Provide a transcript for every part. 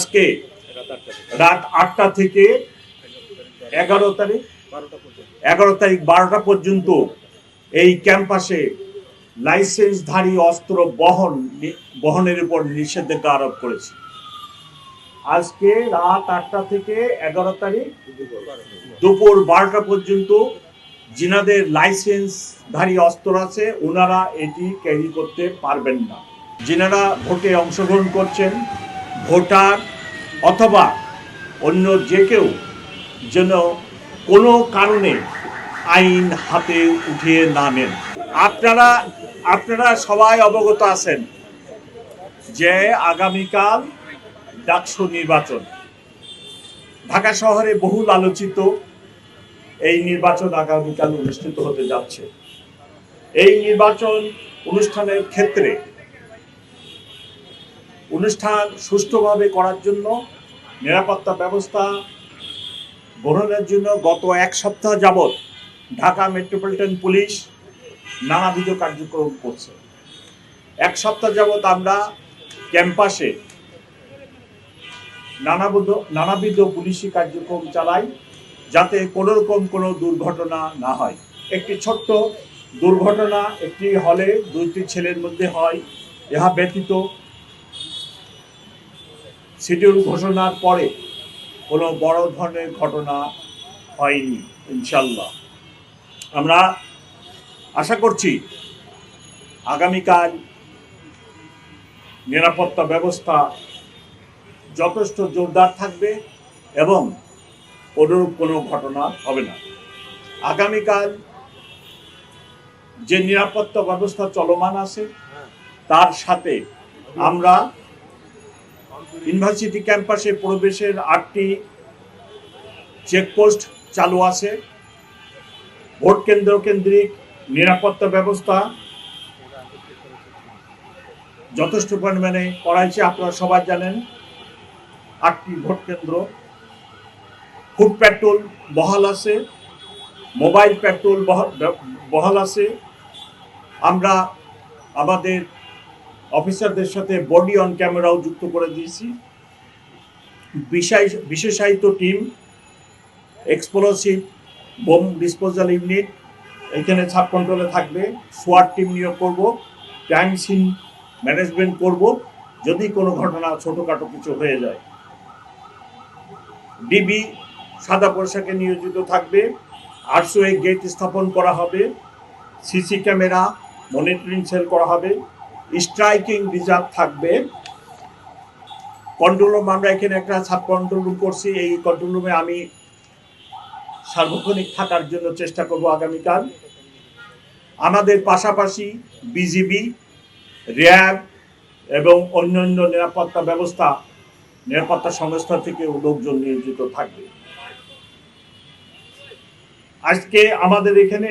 আজকে রাত আটটা থেকে এগারো তারিখ এগারো তারিখ বারোটা পর্যন্ত এই ক্যাম্পাসে লাইসেন্সধারী অস্ত্র বহন বহনের উপর নিষেধাজ্ঞা আরোপ করেছে। আজকে রাত আটটা থেকে এগারো তারিখ দুপুর বারোটা পর্যন্ত যিনাদের লাইসেন্সধারী অস্ত্র আছে, ওনারা এটি ক্যারি করতে পারবেন না। যিনারা ভোটে অংশগ্রহণ করছেন ভোটার অথবা অন্য যে কেউ যেন কোনো কারণে আইন হাতে উঠিয়ে না নেন। আপনারা আপনারা সবাই অবগত আছেন যে আগামীকাল ডাকসু নির্বাচন। ঢাকা শহরে বহুল আলোচিত এই নির্বাচন আগামীকাল অনুষ্ঠিত হতে যাচ্ছে। এই নির্বাচন অনুষ্ঠানের ক্ষেত্রে অনুষ্ঠান সুষ্ঠুভাবে করার জন্য নিরাপত্তা ব্যবস্থা গ্রহণের জন্য গত এক সপ্তাহ যাবৎ ঢাকা মেট্রোপলিটন পুলিশ নানাবিধ কার্যক্রম করছে। এক সপ্তাহ যাবৎ আমরা ক্যাম্পাসে নানাবিধ নানাবিধ পুলিশি কার্যক্রম চালাই যাতে কোনো রকম কোনো দুর্ঘটনা না হয়। একটি ছোট্ট দুর্ঘটনা, একটি হলে দুইটি ছেলের মধ্যে হয়, ইহা ব্যতীত শিডিউল ঘোষণার পরে কোনো বড় ধরনের ঘটনা হয়নি ইনশাল্লাহ আমরা আশা করছি আগামীকাল নিরাপত্তা ব্যবস্থা যথেষ্ট জোরদার থাকবে এবং অনুরূপ কোনো ঘটনা হবে না। আগামীকাল যে নিরাপত্তা ব্যবস্থা চলমান আছে, তার সাথে আমরা ইউনিভার্সিটি ক্যাম্পাসে প্রবেশের আটটি চেকপোস্ট চালু আছে। ভোট কেন্দ্র কেন্দ্রিক নিরাপত্তা ব্যবস্থা যথেষ্ট পরিমাণে করাইছে, আপনারা সবাই জানেন। আটটি ভোট কেন্দ্র। ফুড পেট্রোল বহাল আছে, মোবাইল পেট্রোল বহাল- বহাল আছে। আমরা আমাদের অফিসারদের সাথে বডি অন ক্যামেরাও যুক্ত করে দিয়েছি। বিশেষ বিশেষায়িত team explosive bomb disposal unit এখানে সাব কন্ট্রোলে থাকবে। সোয়ার টিম নিয়োগ করব ক্রাইম সিন ম্যানেজমেন্ট করব, যদি কোনো ঘটনা ছোটোখাটো কিছু হয়ে যায়। ডিবি সাদা পোশাকে নিয়োজিত থাকবে আটশো এক গেট স্থাপন করা হবে সিসি ক্যামেরা মনিটরিং সেল করা হবে। স্ট্রাইকিং রিজার্ভ থাকবে। কন্ট্রোল রুম আমরা এখানে একটা সাব কন্ট্রোল রুম করছি। এই কন্ট্রোল রুমে আমি সার্বক্ষণিক থাকার জন্য চেষ্টা করব আগামীকাল। আমাদের পাশাপাশি বিজিবি র্যাব এবং অন্যান্য নিরাপত্তা ব্যবস্থা, নিরাপত্তা সংস্থা থেকে লোকজন নিয়োজিত থাকবে। আজকে আমাদের এখানে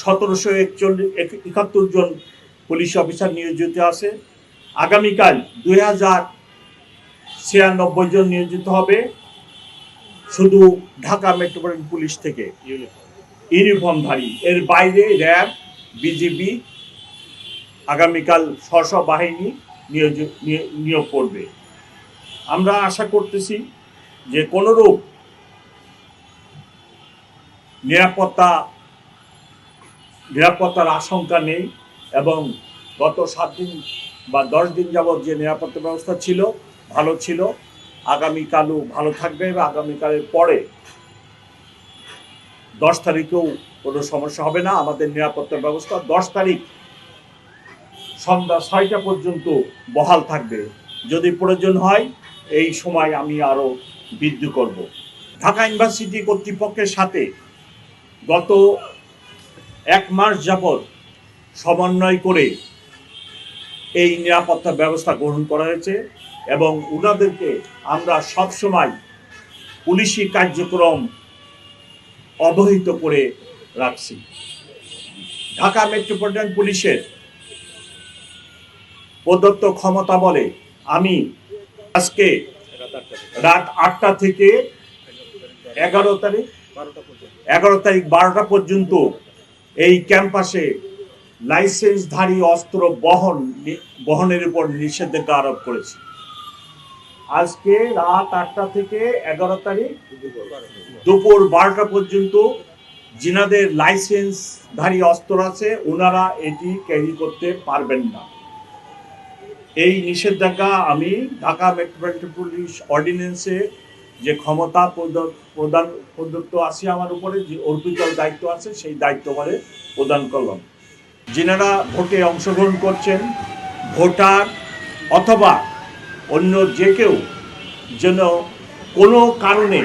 সতেরোশো একচল্লিশ, একাত্তর জন পুলিশ অফিসার নিয়োজিত আছে। আগামীকাল দুই হাজার ছিয়ানব্বই জন নিয়োজিত হবে শুধু ঢাকা মেট্রোপলিটন পুলিশ থেকে। ইউনিফর্মধারী, এর বাইরে র্যাব, বিজিবি, আগামীকাল স্ব বাহিনী নিয়োজ, নিয়ে- নিয়োগ করবে। আমরা আশা করতেছি যে কোনোরূপ নিরাপত্তা, নিরাপত্তার আশঙ্কা নেই। এবং গত সাত দিন বা দশ দিন যাবৎ যে নিরাপত্তা ব্যবস্থা ছিল, ভালো ছিল। আগামীকালও ভালো থাকবে এবং আগামীকালের পরে দশ তারিখেও কোনো সমস্যা হবে না। আমাদের নিরাপত্তা ব্যবস্থা দশ তারিখ সন্ধ্যা ছয়টা পর্যন্ত বহাল থাকবে। যদি প্রয়োজন হয়, এই সময় আমি আরও বৃদ্ধি করব। ঢাকা ইউনিভার্সিটি কর্তৃপক্ষের সাথে গত এক মাস যাবৎ সমন্বয় করে এই নিরাপত্তা ব্যবস্থা গ্রহণ করা হয়েছে এবং ওনাদেরকে আমরা সবসময় পুলিশি কার্যক্রম অবহিত করে রাখছি। ঢাকা মেট্রোপলিটন পুলিশের প্রদত্ত ক্ষমতা বলে আমি আজকে রাত আটটা থেকে এগারো তারিখ এগারো তারিখ বারোটা পর্যন্ত এই ক্যাম্পাসে লাইসেন্সধারী অস্ত্র বহন বহনের উপর নিষেধাজ্ঞা আরোপ করেছে। আজকে রাত আটটা থেকে এগারো তারিখ দুপুর বারোটা পর্যন্ত যিনাদের লাইসেন্সধারী অস্ত্র আছে, ওনারা এটি ক্যারি করতে পারবেন না। এই নিষেধাজ্ঞা আমি ঢাকা মেট্রোপলিটন পুলিশ অর্ডিন্যান্সে যে ক্ষমতা প্রদ- প্রদান, প্রদত্ত আছে আমার উপরে, যে অর্পিত দায়িত্ব আছে, সেই দায়িত্ব বলে প্রদান করলাম। যিনারা ভোটে অংশগ্রহণ করছেন, ভোটার অথবা অন্য যে কেউ যেন কোনো কারণে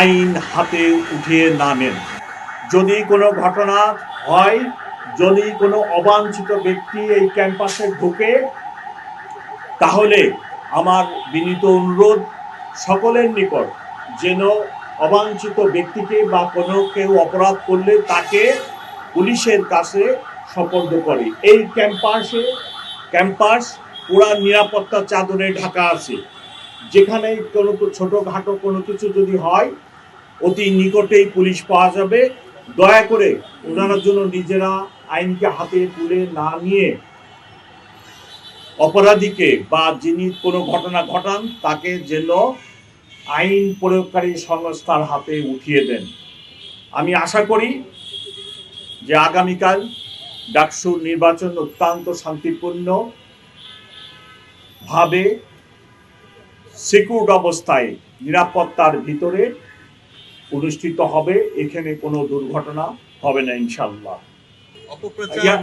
আইন হাতে উঠিয়ে না নেন। যদি কোনো ঘটনা হয়, যদি কোনো অবাঞ্ছিত ব্যক্তি এই ক্যাম্পাসে ঢুকে, তাহলে আমার বিনীত অনুরোধ সকলের নিকট, যেন অবাঞ্ছিত ব্যক্তিকে বা কোনো কেউ অপরাধ করলে তাকে পুলিশের কাছে সপর্দ করে এই ক্যাম্পাসে ক্যাম্পাস পুরা নিরাপত্তা চাদরে ঢাকা আছে। যেখানে কোনো ছোটোখাটো কোনো কিছু যদি হয়, অতি নিকটেই পুলিশ পাওয়া যাবে। দয়া করে ওনারা জন্য নিজেরা আইনকে হাতে তুলে না নিয়ে অপরাধীকে বা যিনি কোনো ঘটনা ঘটান, তাকে যেন আইন প্রয়োগকারী সংস্থার হাতে উঠিয়ে দেন। আমি আশা করি যে আগামীকাল ডাকসুর নির্বাচন অত্যন্ত শান্তিপূর্ণ ভাবে সিকিউর অবস্থায় নিরাপত্তার ভিতরে অনুষ্ঠিত হবে এখানে কোনো দুর্ঘটনা হবে না ইনশাল্লাহ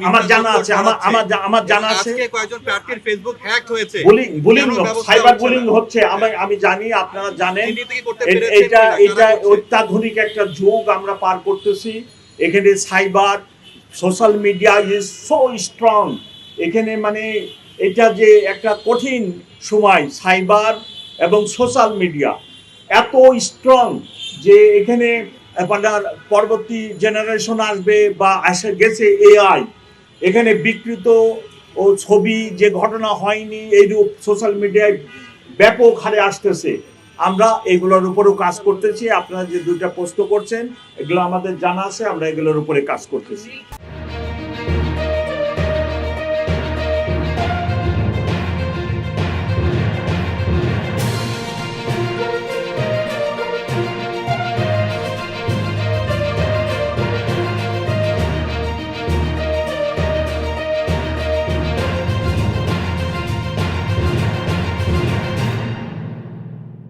আমার জানা আছে আমার আমার আমার জানা আছে। কয়েকজন প্রার্থীর ফেসবুক হ্যাক হয়েছে। বুলিং বুলিং সাইবার বুলিং হচ্ছে আমি আমি জানি আপনারা জানেন। চিহ্নিত কি করতে এ- পেরেছেন এটা এটা অত্যাধুনিক একটা যুগ আমরা পার করতেছি। এখানে cyber social media is so strong এখানে মানে এটা যে একটা কঠিন সময় সাইবার এবং সোশ্যাল মিডিয়া এত স্ট্রং যে এখানে আপনার পরবর্তী জেনারেশন আসবে বা আসে গেছে এআই এখানে বিকৃত ও ছবি যে ঘটনা হয়নি, এইরূপ সোশ্যাল মিডিয়ায় ব্যাপক হারে আসতেছে। আমরা এগুলোর উপরেও কাজ করতেছি। আপনারা যে দুইটা প্রশ্ন করছেন, এগুলো আমাদের জানা আছে, আমরা এগুলোর উপরে কাজ করতেছি।